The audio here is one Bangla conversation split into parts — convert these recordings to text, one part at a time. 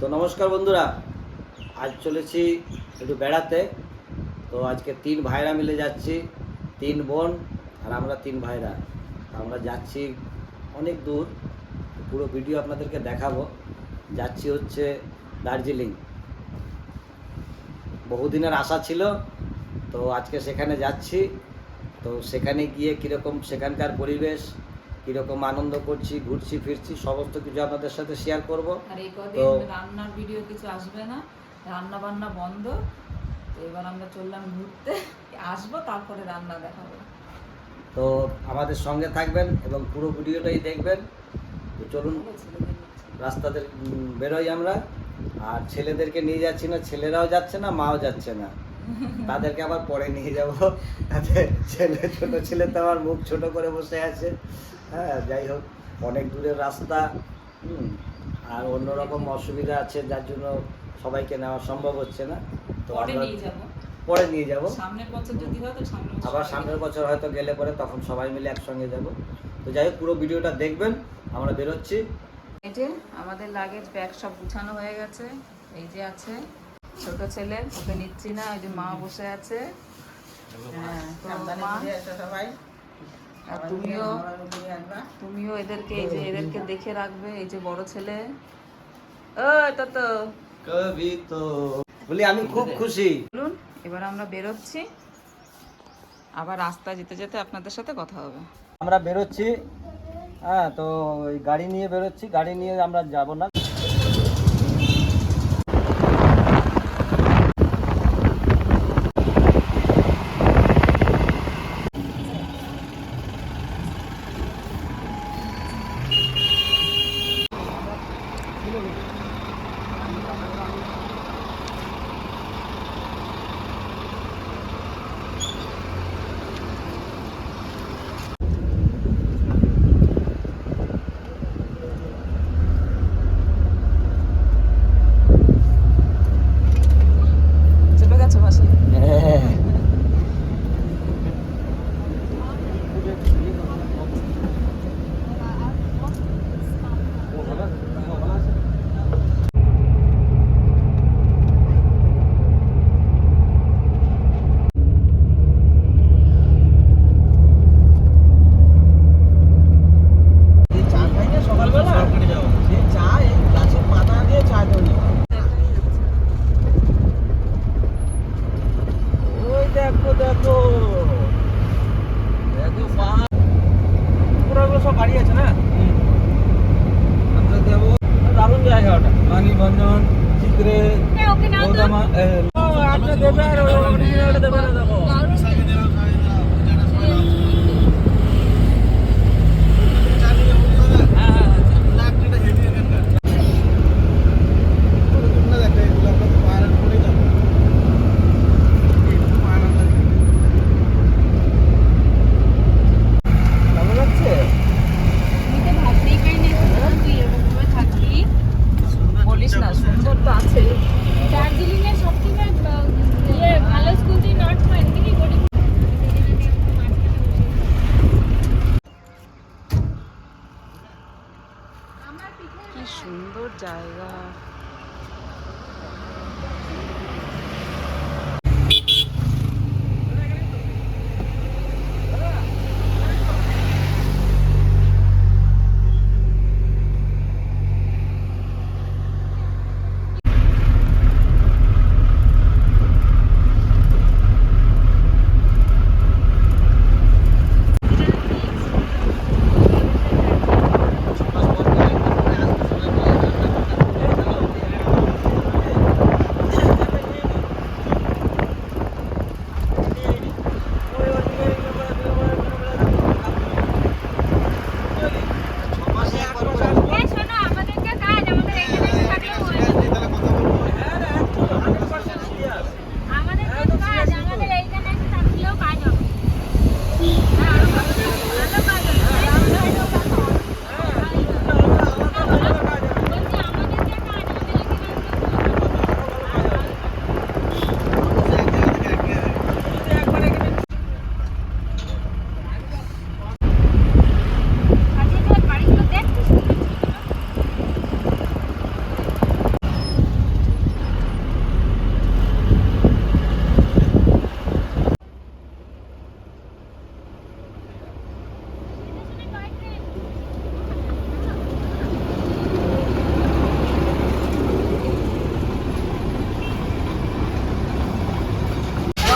তো নমস্কার বন্ধুরা, আজ চলেছি একটু বেড়াতে। তো আজকে তিন ভাইরা মিলে যাচ্ছি, তিন বোন আর আমরা তিন ভাইরা। আমরা যাচ্ছি অনেক দূর, পুরো ভিডিও আপনাদেরকে দেখাবো। যাচ্ছি হচ্ছে দার্জিলিং। বহুদিনের আশা ছিল, তো আজকে সেখানে যাচ্ছি। তো সেখানে গিয়ে কীরকম সেখানকার পরিবেশ কীরকম আনন্দ করছি ঘুরছি ফিরছি সমস্ত কিছু আপনাদের সাথে শেয়ার করব। আর এই কদিন রান্নার ভিডিও কিছু আসবে না রান্না বান্না বন্ধ। তো এবার আমরা চললাম ঘুরতে আসব তারপরে রান্না দেখাবো। তো আমাদের সঙ্গে থাকবেন এবং পুরো ভিডিওটাই দেখবেন। তো চলুন রাস্তাদের বেরোই আমরা। আর ছেলেদেরকে নিয়ে যাচ্ছি না ছেলেরাও যাচ্ছে না মাও যাচ্ছে না। তাদেরকে আবার পরে নিয়ে যাব। তাতে ছেলে ছোট ছেলে তো আমার মুখ ছোট করে বসে আছে। হ্যাঁ যাই হোক অনেক দূরের রাস্তা হুম, আর অন্যরকম অসুবিধা আছে যার জন্য সবাইকে নেওয়া সম্ভব হচ্ছে না। তো পরে আমরা নিয়ে যাব। পরে নিয়ে যাব। সামনের বছর যদি হয় তো আবার সামনের বছর হয়তো গেলে পরে তখন সবাই মিলে একসঙ্গে যাব। তো যাই হোক পুরো ভিডিওটা দেখবেন আমরা বেরোচ্ছি। এই যে আমাদের লাগেজ ব্যাগ সব গুছানো হয়ে গেছে এই যে আছে। ছোট ছেলে ওকে নিচ্ছি না ওই যে মা বসে আছে। হ্যাঁ, মা আর তুমিও তুমিও এদেরকে এই যে এদেরকে দেখে রাখবে এই যে বড় ছেলে। ও তো কবি তো বলি আমি খুব খুশি। বলুন এবার আমরা বেরোচ্ছি। আবার রাস্তা যেতে যেতে আপনাদের সাথে কথা হবে। আমরা বেরোচ্ছি। হ্যাঁ তো গাড়ি নিয়ে বেরোচ্ছি। গাড়ি নিয়ে আমরা যাব না চেপে গেছে বাসে সকালবেলা চা গাছের পাতা দিয়ে চা তৈরি ওই দেখো দেখো দেখো পাহাড় পুরোগুলো সব গাড়ি আছে না? আমরা যাব দারুণ জায়গা ওটা পানি চিত্রে আপনি দেবে আর অরিজিনাল দেবে না দেখো। কি সুন্দর জায়গা।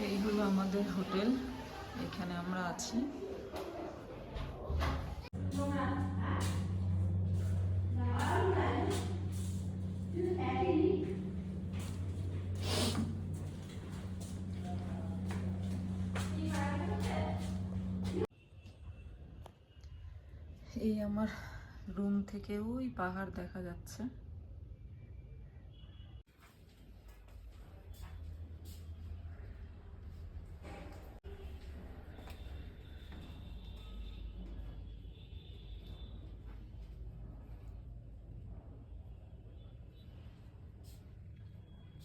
এই হলো আমাদের হোটেল, এখানে আমরা আছি। এই আমার রুম থেকে ওই পাহাড় দেখা যাচ্ছে।